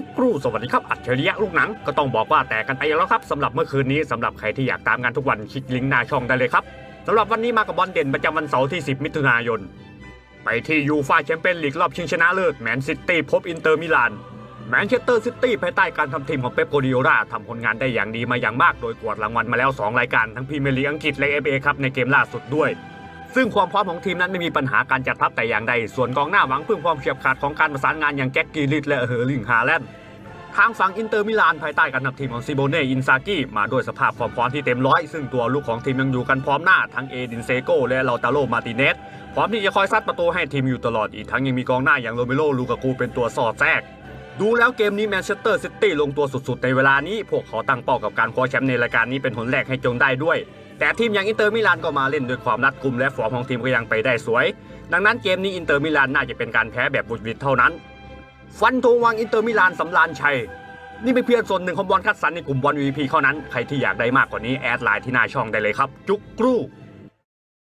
จุกกรูสวัสดีครับอัจฉริยะลูกหนัง ก็ต้องบอกว่าแตกกันไปแล้วครับสำหรับเมื่อคืนนี้สำหรับใครที่อยากตามงานทุกวันคลิกลิงก์หน้าช่องได้เลยครับสำหรับวันนี้มากับบอลเด่นประจำวันเสาร์ที่ 10 มิถุนายน ไปที่ยูฟ่าแชมเปี้ยนลีกรอบชิงชนะเลิศแมนซิตี้พบอินเตอร์มิลานแมนเชสเตอร์ซิตี้ภายใต้การทำทีมของเป๊ปโกดิโอราทำผลงานได้อย่างดีมาอย่างมากโดยกวาดรางวัลมาแล้ว 2 รายการทั้งพรีเมียร์ลีกอังกฤษและเอฟเอครับในเกมล่าสุดด้วย ซึ่งความพร้อมของทีมนั้นไม่มีปัญหาการจัดทัพแต่อย่างใด ส่วนกองหน้าหวังพึ่งความเฉียบขาดของการประสานงานอย่างแจ็คกีริดและเฮอร์ลิงฮาแลนด์ทางฝั่งอินเตอร์มิลานภายใต้การนำทีมของซิโบเน่อินซากิมาด้วยสภาพความพร้อมที่เต็มร้อย ซึ่งตัวลูกของทีมยังอยู่กันพร้อมหน้า ทั้งเอดินเซโกและลาตาโลมาติเนสพร้อมที่จะคอยซัดประตูให้ทีมอยู่ตลอดอีกทั้งยังมีกองหน้าอย่างโรเมโลลูกากูเป็นตัวสอดแทรกดูแล้วเกมนี้แมนเชสเตอร์ซิตี้ลงตัวสุดๆ ในเวลานี้ พวกเขาตั้งเป้ากับการคว้าแชมป์ในรายการนี้เป็นหนแรกให้จงได้ด้วย แต่ทีมอย่างอินเตอร์มิลานก็มาเล่นด้วยความรัดกุมและฟอร์มของทีมก็ยังไปได้สวย ดังนั้นเกมนี้อินเตอร์มิลานน่าจะเป็นการแพ้แบบบุดวิดเท่านั้น ฟันธงวางอินเตอร์มิลานสำราญชัย นี่เป็นเพียงส่วนหนึ่งของบอลคัดสรรในกลุ่มบอลวีพีเท่านั้น ใครที่อยากได้มากกว่านี้แอดไลน์ที่หน้าช่องได้เลยครับ จุกกรู